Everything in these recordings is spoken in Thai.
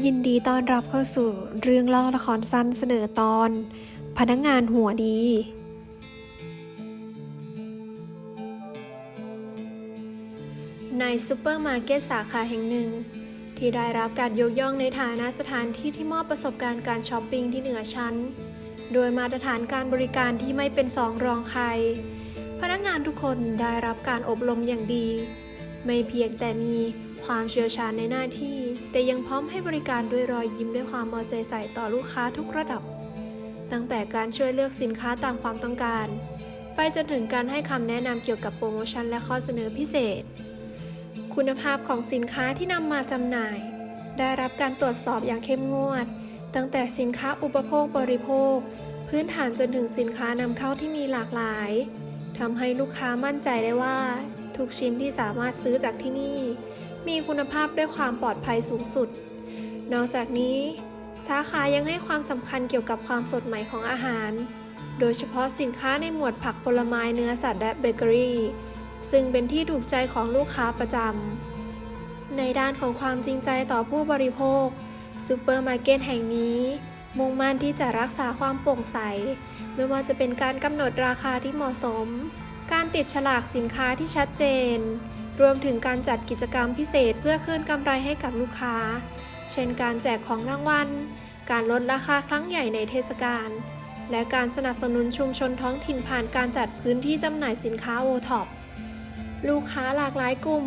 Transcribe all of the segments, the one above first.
ยินดีต้อนรับเข้าสู่เรื่องเล่าละครสั้นเสนอตอน พนักงานหัวดี ในซูเปอร์มาร์เก็ตสาขาแห่งหนึ่ง ที่ได้รับการยกย่องในฐานะสถานที่ที่มอบประสบการณ์การช้อปปิ้งที่เหนือชั้น โดยมาตรฐานการบริการที่ไม่เป็นสองรองใคร พนักงานทุกคนได้รับการอบรมอย่างดี ไม่เพียงแต่มี ความเชี่ยวชาญในหน้าที่ แต่ยังพร้อมให้บริการด้วยรอยยิ้มด้วยความเอาใจใส่ต่อลูกค้าทุกระดับ ตั้งแต่การช่วยเลือกสินค้าตามความต้องการ ไปจนถึงการให้คำแนะนำเกี่ยวกับโปรโมชั่นและข้อเสนอพิเศษ คุณภาพของสินค้าที่นำมาจำหน่าย ได้รับการตรวจสอบอย่างเข้มงวด ตั้งแต่สินค้าอุปโภคบริโภค พื้นฐานจนถึงสินค้านำเข้าที่มีหลากหลายทำให้ลูกค้ามั่นใจได้ว่า ทุกชิ้นที่สามารถซื้อจากที่นี่ มีคุณภาพด้วยความปลอดภัยสูงสุด นอกจากนี้ สาขายังให้ความสำคัญเกี่ยวกับความสดใหม่ของอาหาร โดยเฉพาะสินค้าในหมวดผักผลไม้เนื้อสัตว์และเบเกอรี่ ซึ่งเป็นที่ถูกใจของลูกค้าประจำ ในด้านของความจริงใจต่อผู้บริโภคซูเปอร์มาร์เก็ตแห่งนี้มุ่งมั่นที่จะรักษาความโปร่งใส ไม่ว่าจะเป็นการกำหนดราคาที่เหมาะสม การติดฉลากสินค้าที่ชัดเจน รวมถึงการจัดกิจกรรมพิเศษเพื่อคืนกำไรให้กับลูกค้า เช่นการแจกของรางวัล การลดราคาครั้งใหญ่ในเทศกาล และการสนับสนุนชุมชนท้องถิ่นผ่านการจัดพื้นที่จำหน่ายสินค้าโอท็อป ลูกค้าหลากหลายกลุ่ม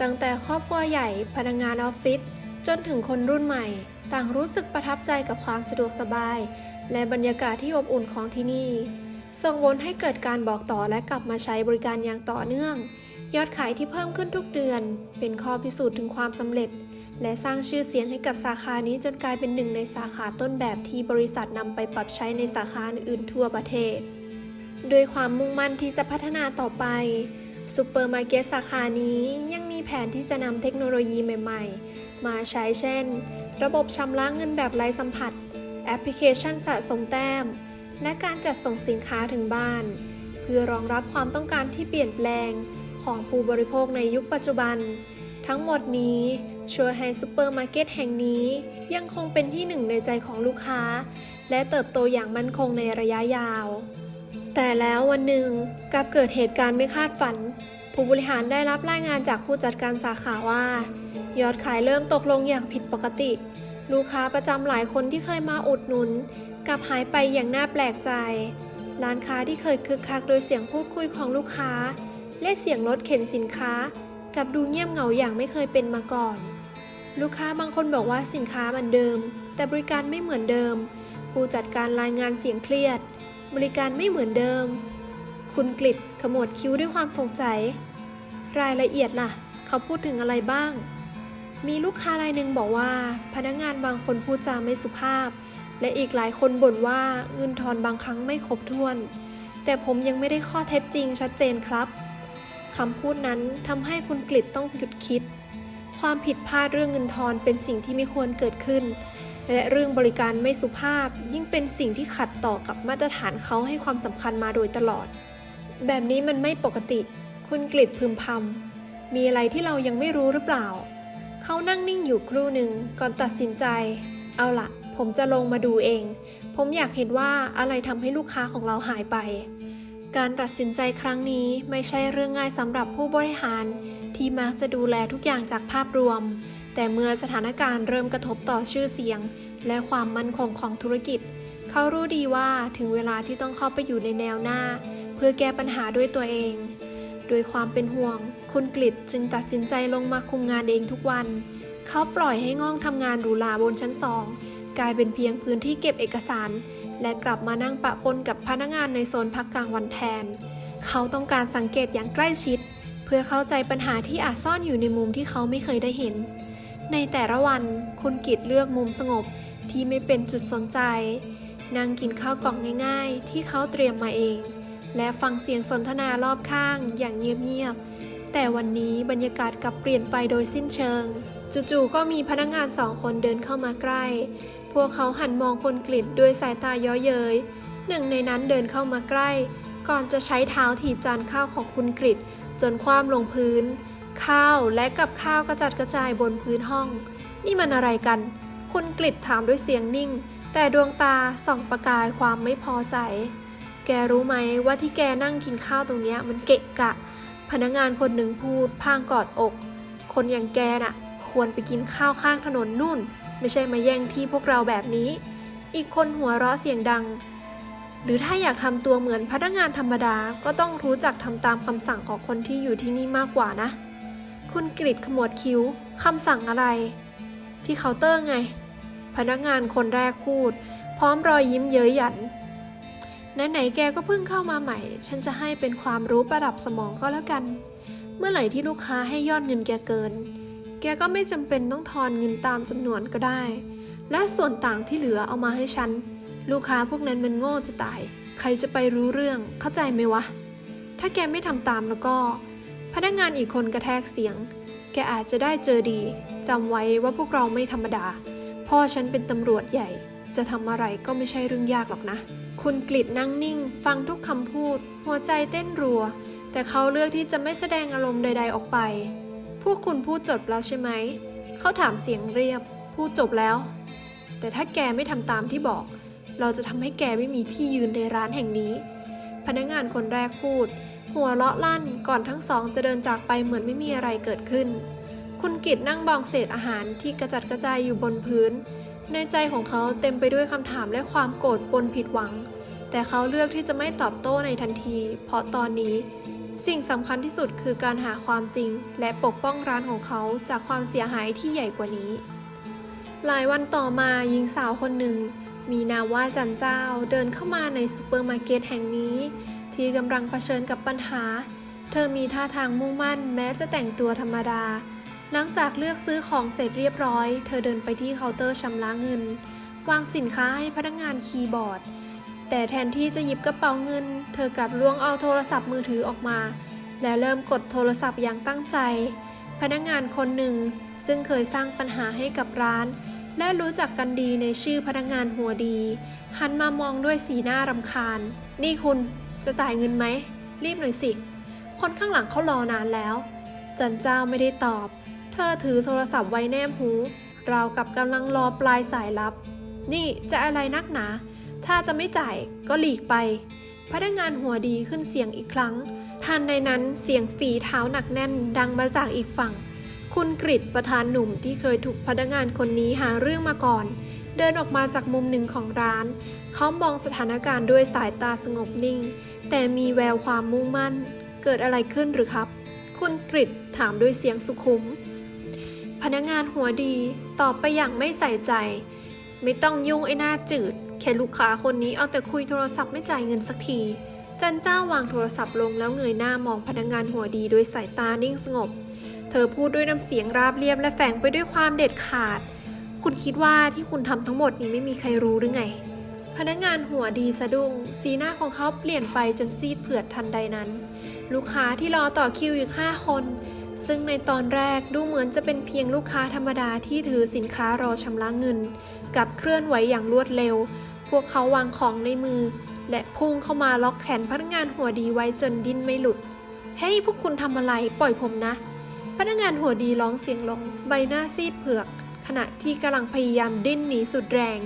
ตั้งแต่ครอบครัวใหญ่ พนักงานออฟฟิศ จนถึงคนรุ่นใหม่ ต่างรู้สึกประทับใจกับความสะดวกสบาย และบรรยากาศที่อบอุ่นของที่นี่ ส่งผลให้เกิดการบอกต่อและกลับมาใช้บริการอย่างต่อเนื่อง ยอดขายที่เพิ่มขึ้นทุกเดือน เป็นข้อพิสูจน์ถึงความสำเร็จ และสร้างชื่อเสียงให้กับสาขานี้จนกลายเป็นหนึ่งในสาขาต้นแบบที่บริษัทนำไปปรับใช้ในสาขาอื่นทั่วประเทศ ด้วยความมุ่งมั่นที่จะพัฒนาต่อไปซูเปอร์มาร์เก็ตสาขานี้ยังมีแผนที่จะนำเทคโนโลยีใหม่ ๆ มาใช้เช่น ระบบชำระเงินแบบไร้สัมผัส แอปพลิเคชันสะสมแต้ม และการจัดส่งสินค้าถึงบ้าน เพื่อรองรับความต้องการที่เปลี่ยนแปลงของผู้บริโภคในยุคปัจจุบัน ทั้งหมดนี้ช่วยให้ซูเปอร์มาร์เก็ตแห่งนี้ยังคงเป็นที่หนึ่งในใจของลูกค้า และเติบโตอย่างมั่นคงในระยะยาว แต่แล้ววันหนึ่งกลับเกิดเหตุการณ์ไม่คาดฝัน ผู้บริหารได้รับรายงานจากผู้จัดการสาขาว่า ยอดขายเริ่มตกลงอย่างผิดปกติ ลูกค้าประจำหลายคนที่เคยมาอุดหนุน กลับหายไปอย่างน่าแปลกใจ ร้านค้าที่เคยคึกคักโดยเสียงพูดคุยของลูกค้า และเสียงรถเข็นสินค้า กลับดูเงียบเหงาอย่างไม่เคยเป็นมาก่อน ลูกค้าบางคนบอกว่าสินค้าเหมือนเดิม แต่บริการไม่เหมือนเดิม ผู้จัดการรายงานเสียงเครียด บริการไม่เหมือนเดิม คุณกลิดขมวดคิ้วด้วยความสงสัย รายละเอียดล่ะ เขาพูดถึงอะไรบ้างมีลูกค้ารายหนึ่งบอกว่า พนักงานบางคนพูดจาไม่สุภาพ และอีกหลายคนบ่นว่าเงินทอนบางครั้งไม่ครบถ้วน แต่ผมยังไม่ได้ข้อเท็จจริงชัดเจนครับคำพูดนั้นทำให้คุณกลิดต้องหยุดคิด ความผิดพลาดเรื่องเงินทอนเป็นสิ่งที่ไม่ควรเกิดขึ้น และเรื่องบริการไม่สุภาพ ยิ่งเป็นสิ่งที่ขัดต่อกับมาตรฐานเขาให้ความสำคัญมาโดยตลอด แบบนี้มันไม่ปกติ คุณกลิดพึมพำมีอะไรที่เรายังไม่รู้หรือเปล่า เขานั่งนิ่งอยู่ครู่หนึ่งก่อนตัดสินใจ เอาล่ะ ผมจะลงมาดูเอง ผมอยากเห็นว่าอะไรทำให้ลูกค้าของเราหายไป การตัดสินใจครั้งนี้ไม่ใช่เรื่องง่ายสำหรับผู้บริหาร ที่มักจะดูแลทุกอย่างจากภาพรวม แต่เมื่อสถานการณ์เริ่มกระทบต่อชื่อเสียง และความมั่นคงของธุรกิจ เขารู้ดีว่าถึงเวลาที่ต้องเข้าไปอยู่ในแนวหน้า เพื่อแก้ปัญหาด้วยตัวเองโดยความเป็นห่วง คุณกลิจึงตัดสินใจลงมาคุมงานเองทุกวัน เขาปล่อยให้ง่องทำงานหรูหราบนชั้นสอง กลายเป็นเพียงพื้นที่เก็บเอกสาร และกลับมานั่งปะปนกับพนักงานในโซนพักกลางวันแทน เขาต้องการสังเกตอย่างใกล้ชิด เพื่อเข้าใจปัญหาที่อาจซ่อนอยู่ในมุมที่เขาไม่เคยได้เห็น ในแต่ละวันคุณกิจเลือกมุมสงบที่ไม่เป็นจุดสนใจ นั่งกินข้าวกล่องง่าย ๆ ที่เขาเตรียมมาเอง และฟังเสียงสนทนารอบข้างอย่างเงียบๆ แต่วันนี้บรรยากาศกลับเปลี่ยนไปโดยสิ้นเชิง จู่ๆ ก็มีพนักงานสองคนเดินเข้ามาใกล้ วกเขาหันมองคนกลิดด้วยสายตาเย้อเย้ยหนึ่งในนั้นเดินเข้ามาใกล้ ก่อนจะใช้เท้าถีบจานข้าวของคุณกริดจนคว่ำลงพื้น ข้าวและกับข้าวกระจัดกระจายบนพื้นห้อง นี่มันอะไรกัน คุณกลิดถามด้วยเสียงนิ่ง แต่ดวงตาส่องประกายความไม่พอใจ แกรู้ไหมว่าที่แกนั่งกินข้าวตรงเนี้ยมันเกะกะ พนักงานคนหนึ่งพูดพางกอดอก คนอย่างแกน่ะ ควรไปกินข้าวข้างถนนนู่น ไม่ใช่มาแย่งที่พวกเราแบบนี้ อีกคนหัวเราะเสียงดัง หรือถ้าอยากทำตัวเหมือนพนักงานธรรมดาก็ต้องรู้จักทำตามคำสั่งของคนที่อยู่ที่นี่มากกว่านะ คุณกริดขมวดคิ้วคำสั่งอะไร ที่เคาน์เตอร์ไง พนักงานคนแรกพูด พร้อมรอยยิ้มเย้ยหยันไหนๆแกก็เพิ่งเข้ามาใหม่ ฉันจะให้เป็นความรู้ประดับสมองก็แล้วกัน เมื่อไหร่ที่ลูกค้าให้ยอดเงินแกเกิน แกก็ไม่จำเป็นต้องทอนเงินตามจำนวนก็ได้ และส่วนต่างที่เหลือเอามาให้ฉัน ลูกค้าพวกนั้นมันโง่จะตาย ใครจะไปรู้เรื่องเข้าใจไหมวะ ถ้าแกไม่ทำตามแล้วก็ พนักงานอีกคนกระแทกเสียง แกอาจจะได้เจอดีจำไว้ว่าพวกเราไม่ธรรมดา พ่อฉันเป็นตำรวจใหญ่ จะทำอะไรก็ไม่ใช่เรื่องยากหรอกนะ คุณกลิดนั่งนิ่ง ฟังทุกคำพูด หัวใจเต้นรัว แต่เขาเลือกที่จะไม่แสดงอารมณ์ใด ๆออกไป วกคุณพูดจบแล้วใช่ไหม เขาถามเสียงเรียบ พูดจบแล้ว แต่ถ้าแกไม่ทำตามที่บอก เราจะทำให้แกไม่มีที่ยืนในร้านแห่งนี้ พนักงานคนแรกพูด หัวเราะลั่นก่อนทั้งสองจะเดินจากไปเหมือนไม่มีอะไรเกิดขึ้น คุณกิตนั่งบองเศษอาหารที่กระจัดกระจายอยู่บนพื้น ในใจของเขาเต็มไปด้วยคำถามและความโกรธปนผิดหวัง แต่เขาเลือกที่จะไม่ตอบโต้ในทันที เพราะตอนนี้ สิ่งสำคัญที่สุดคือการหาความจริง และปกป้องร้านของเขาจากความเสียหายที่ใหญ่กว่านี้ หลายวันต่อมาหญิงสาวคนหนึ่ง มีนามว่าจันเจ้าเดินเข้ามาในซูเปอร์มาร์เก็ตแห่งนี้ ที่กำลังเผชิญกับปัญหา เธอมีท่าทางมุ่งมั่นแม้จะแต่งตัวธรรมดา หลังจากเลือกซื้อของเสร็จเรียบร้อย เธอเดินไปที่เคาน์เตอร์ชำระเงิน วางสินค้าให้พนักงานคีย์บอร์ด แต่แทนที่จะหยิบกระเป๋าเงิน เธอกลับล้วงเอาโทรศัพท์มือถือออกมา และเริ่มกดโทรศัพท์อย่างตั้งใจ พนักงานคนหนึ่ง ซึ่งเคยสร้างปัญหาให้กับร้าน และรู้จักกันดีในชื่อพนักงานหัวดี หันมามองด้วยสีหน้ารำคาญ นี่คุณจะจ่ายเงินไหม รีบหน่อยสิ คนข้างหลังเขารอนานแล้ว จันเจ้าไม่ได้ตอบ เธอถือโทรศัพท์ไว้แนบหูราวกับกำลังรอปลายสายลับ นี่จะอะไรนักหนา ถ้าจะไม่จ่ายก็หลีกไป พนักงานหัวดีขึ้นเสียงอีกครั้ง ทันในนั้นเสียงฝีเท้าหนักแน่นดังมาจากอีกฝั่ง คุณกริดประธานหนุ่มที่เคยถูกพนักงานคนนี้หาเรื่องมาก่อน เดินออกมาจากมุมหนึ่งของร้าน เขามองสถานการณ์ด้วยสายตาสงบนิ่ง แต่มีแววความมุ่งมั่น เกิดอะไรขึ้นหรือครับ คุณกริดถามด้วยเสียงสุขุม พนักงานหัวดีตอบไปอย่างไม่ใส่ใจ ไม่ต้องยุ่งไอ้หน้าจืด แค่ลูกค้าคนนี้เอาแต่คุยโทรศัพท์ไม่จ่ายเงินสักที จันเจ้าวางโทรศัพท์ลงแล้วเงยหน้ามองพนักงานหัวดีด้วยสายตานิ่งสงบ เธอพูดด้วยน้ำเสียงราบเรียบและแฝงไปด้วยความเด็ดขาด คุณคิดว่าที่คุณทำทั้งหมดนี้ไม่มีใครรู้หรือไง พนักงานหัวดีสะดุ้งสีหน้าของเขาเปลี่ยนไปจนซีดเผือดทันใดนั้น ลูกค้าที่รอต่อคิวอยู่ห้าคน ซึ่งในตอนแรกดูเหมือนจะเป็นเพียงลูกค้าธรรมดาที่ถือสินค้ารอชำระเงิน กับเคลื่อนไหวอย่างรวดเร็ว พวกเขาวางของในมือ และพุ่งเข้ามาล็อกแขนพนักงานหัวดีไว้จนดิ้นไม่หลุด เฮ้ยพวกคุณทำอะไร ปล่อยผมนะ พนักงานหัวดีร้องเสียงลง ใบหน้าซีดเผือก ขณะที่กำลังพยายามดิ้นหนีสุดแรง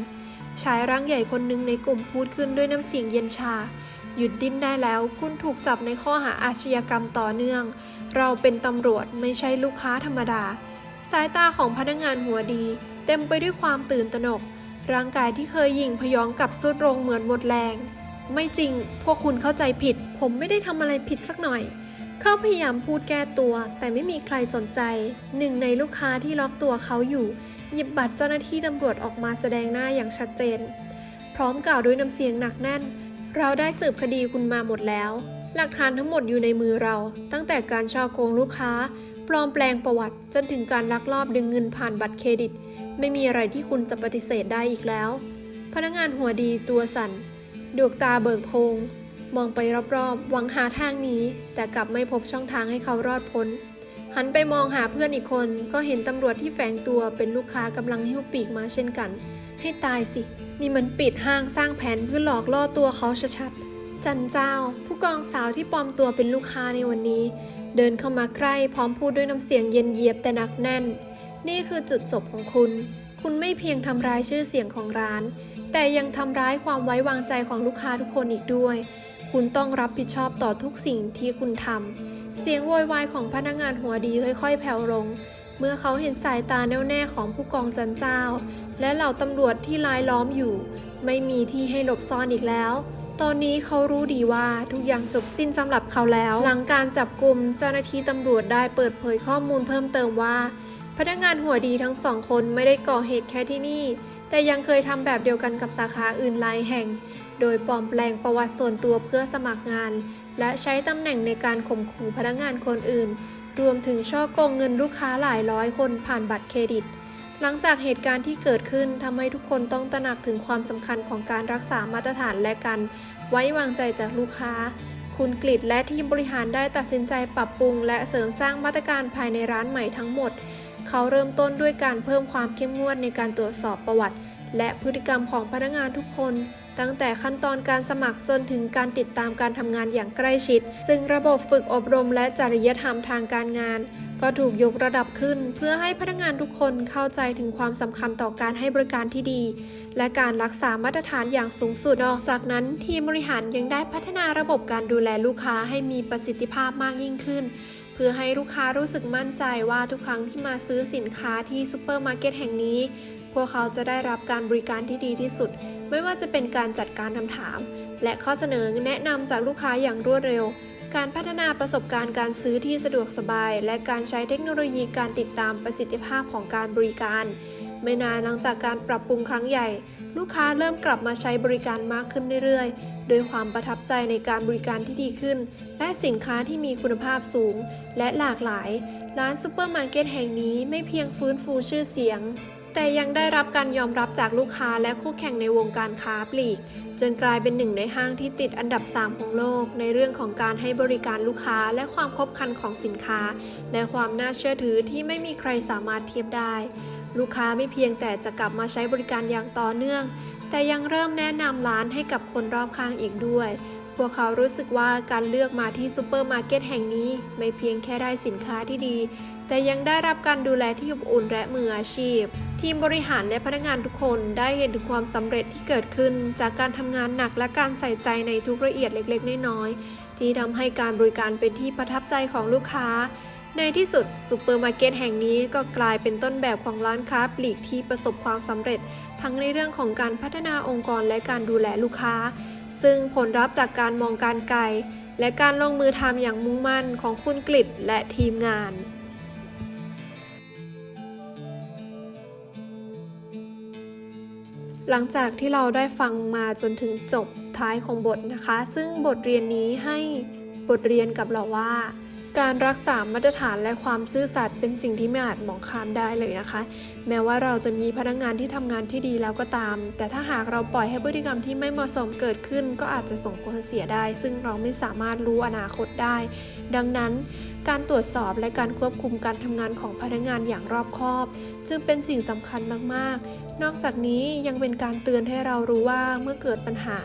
ชายร่างใหญ่คนหนึ่งในกลุ่มพูดขึ้นด้วยน้ำเสียงเย็นชา หยุดดิ้นได้แล้ว คุณถูกจับในข้อหาอาชญากรรมต่อเนื่อง เราเป็นตำรวจไม่ใช่ลูกค้าธรรมดา สายตาของพนักงานหัวดี เต็มไปด้วยความตื่นตระหนก ร่างกายที่เคยยิงพยองกับสุดลงเหมือนหมดแรง ไม่จริง พวกคุณเข้าใจผิด ผมไม่ได้ทำอะไรผิดสักหน่อย เขาพยายามพูดแก้ตัว แต่ไม่มีใครสนใจ หนึ่งในลูกค้าที่ล็อกตัวเขาอยู่ หยิบบัตรเจ้าหน้าที่ตำรวจออกมาแสดงหน้าอย่างชัดเจน พร้อมกล่าวด้วยน้ำเสียงหนักแน่น เราได้สืบคดีคุณมาหมดแล้ว หลักฐานทั้งหมดอยู่ในมือเรา ตั้งแต่การช่อโกงลูกค้า ปลอมแปลงประวัติ จนถึงการลักลอบดึงเงินผ่านบัตรเครดิต ไม่มีอะไรที่คุณจะปฏิเสธได้อีกแล้ว พนักงานหัวดีตัวสั่น ดวงตาเบิกโพง มองไปรอบๆ หวังหาทางหนีแต่กลับไม่พบช่องทางให้เขารอดพ้น หันไปมองหาเพื่อนอีกคน ก็เห็นตำรวจที่แฝงตัวเป็นลูกค้ากำลังหิ้วปีกมาเช่นกัน ให้ตายสิ นี่มันปิดห้างสร้างแผนเพื่อหลอกล่อตัวเขาชัดๆ จันเจ้า ผู้กองสาวที่ปลอมตัวเป็นลูกค้าในวันนี้ เดินเข้ามาใกล้พร้อมพูดด้วยน้ำเสียงเย็นเยียบแต่หนักแน่น นี่คือจุดจบของคุณ คุณไม่เพียงทำร้ายชื่อเสียงของร้าน แต่ยังทำร้ายความไว้วางใจของลูกค้าทุกคนอีกด้วย คุณต้องรับผิดชอบต่อทุกสิ่งที่คุณทำเสียงโวยวายของพนักงานหัวดีค่อยๆ แผ่วลง เมื่อเขาเห็นสายตาแน่วแน่ของผู้กองจันเจ้า และเหล่าตำรวจที่ลายล้อมอยู่ ไม่มีที่ให้หลบซ่อนอีกแล้ว ตอนนี้เขารู้ดีว่าทุกอย่างจบสิ้นสำหรับเขาแล้ว หลังการจับกลุ่มเจ้าหน้าที่ตำรวจได้เปิดเผยข้อมูลเพิ่มเติมว่า พนักงานหัวดีทั้งสองคนไม่ได้ก่อเหตุแค่ที่นี่ แต่ยังเคยทำแบบเดียวกันกับสาขาอื่นหลายแห่ง โดยปลอมแปลงประวัติส่วนตัวเพื่อสมัครงาน และใช้ตำแหน่งในการข่มขู่พนักงานคนอื่น รวมถึงช่อโกงเงินลูกค้าหลายร้อยคนผ่านบัตรเครดิต หลังจากเหตุการณ์ที่เกิดขึ้นทำให้ทุกคนต้องตระหนักถึงความสำคัญของการรักษามาตรฐานและการไว้วางใจจากลูกค้า คุณกฤษและทีมบริหารได้ตัดสินใจปรับปรุง และเสริมสร้างมาตรการภายในร้านใหม่ทั้งหมด เขาเริ่มต้นด้วยการเพิ่มความเข้มงวดในการตรวจสอบประวัติ และพฤติกรรมของพนักงานทุกคน ตั้งแต่ขั้นตอนการสมัครจนถึงการติดตามการทำงานอย่างใกล้ชิด ซึ่งระบบฝึกอบรมและจริยธรรมทางการงาน ก็ถูกยกระดับขึ้น เพื่อให้พนักงานทุกคนเข้าใจถึงความสำคัญต่อการให้บริการที่ดี และการรักษามาตรฐานอย่างสูงสุด นอกจากนั้น ทีมบริหารยังได้พัฒนาระบบการดูแลลูกค้าให้มีประสิทธิภาพมากยิ่งขึ้น เพื่อให้ลูกค้ารู้สึกมั่นใจว่าทุกครั้งที่มาซื้อสินค้าที่ซูเปอร์มาร์เก็ตแห่งนี้ พวกเขาจะได้รับการบริการที่ดีที่สุด ไม่ว่าจะเป็นการจัดการคำถาม และข้อเสนอแนะนำจากลูกค้าอย่างรวดเร็ว การพัฒนาประสบการณ์การซื้อที่สะดวกสบาย และการใช้เทคโนโลยีการติดตามประสิทธิภาพของการบริการ ไม่นานหลังจากการปรับปรุงครั้งใหญ่ ลูกค้าเริ่มกลับมาใช้บริการมากขึ้นเรื่อยๆ โดยความประทับใจในการบริการที่ดีขึ้น และสินค้าที่มีคุณภาพสูง และหลากหลาย ร้านซูเปอร์มาร์เก็ตแห่งนี้ไม่เพียงฟื้นฟูชื่อเสียง แต่ยังได้รับการยอมรับจากลูกค้าและคู่แข่งในวงการค้าปลีก จนกลายเป็นหนึ่งในห้างที่ติดอันดับ 3 ของโลก ในเรื่องของการให้บริการลูกค้าและความครบคันของสินค้า และความน่าเชื่อถือที่ไม่มีใครสามารถเทียบได้ ลูกค้าไม่เพียงแต่จะกลับมาใช้บริการอย่างต่อเนื่อง แต่ยังเริ่มแนะนำร้านให้กับคนรอบข้างอีกด้วยพวกเขารู้สึกว่าการเลือกมาที่ซูเปอร์มาร์เก็ตแห่งนี้ ไม่เพียงแค่ได้สินค้าที่ดี แต่ยังได้รับการดูแลที่อบอุ่นและมืออาชีพ ทีมบริหารและพนักงานทุกคนได้เห็นถึงความสำเร็จที่เกิดขึ้น จากการทำงานหนักและการใส่ใจในทุกละเอียดเล็กๆ น้อยๆที่ทำให้การบริการเป็นที่ประทับใจของลูกค้า ในที่สุดซูเปอร์มาร์เก็ตแห่งนี้ก็กลายเป็นต้นแบบของร้านค้าปลีกที่ประสบความสำเร็จ ทั้งในเรื่องของการพัฒนาองค์กรและการดูแลลูกค้า ซึ่งผลลัพธ์จากการมองการไกลและการลงมือทำอย่างมุ่งมั่นของคุณกฤษและทีมงาน หลังจากที่เราได้ฟังมาจนถึงจบท้ายของบทนะคะ ซึ่งบทเรียนนี้ให้บทเรียนกับเราว่า การรักษามาตรฐานและความซื่อสัตย์เป็นสิ่งที่ไม่อาจมองข้ามได้เลยนะคะ แม้ว่าเราจะมีพนักงานที่ทำงานที่ดีแล้วก็ตาม แต่ถ้าหากเราปล่อยให้พฤติกรรมที่ไม่เหมาะสมเกิดขึ้น ก็อาจจะส่งผลเสียได้ ซึ่งเราไม่สามารถรู้อนาคตได้ ดังนั้นการตรวจสอบและการควบคุมการทำงานของพนักงานอย่างรอบคอบ จึงเป็นสิ่งสำคัญมาก ๆ นอกจากนี้ยังเป็นการเตือนให้เรารู้ว่าเมื่อเกิดปัญหา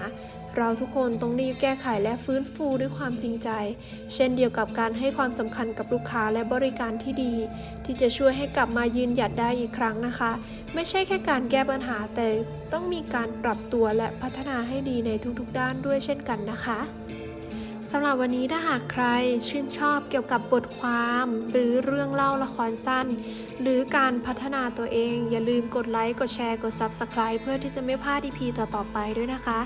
เราทุกคนต้องรีบแก้ไขและฟื้นฟูด้วยความจริงใจ เช่นเดียวกับการให้ความสำคัญกับลูกค้าและบริการที่ดี ที่จะช่วยให้กลับมายืนหยัดได้อีกครั้งนะคะ ไม่ใช่แค่การแก้ปัญหาแต่ต้องมีการปรับตัวและพัฒนาให้ดีในทุกๆ ด้านด้วยเช่นกันนะคะสำหรับวันนี้ถ้าหากใครชื่นชอบเกี่ยวกับบทความ หรือเรื่องเล่าละครสั้น หรือการพัฒนาตัวเอง อย่าลืมกดไลค์ กดแชร์ กด Subscribe เพื่อที่จะไม่พลาด EP ต่อๆไปด้วยนะคะ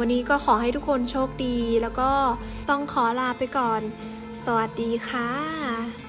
วันนี้ก็ขอให้ทุกคนโชคดี แล้วก็ต้องขอลาไปก่อน สวัสดีค่ะ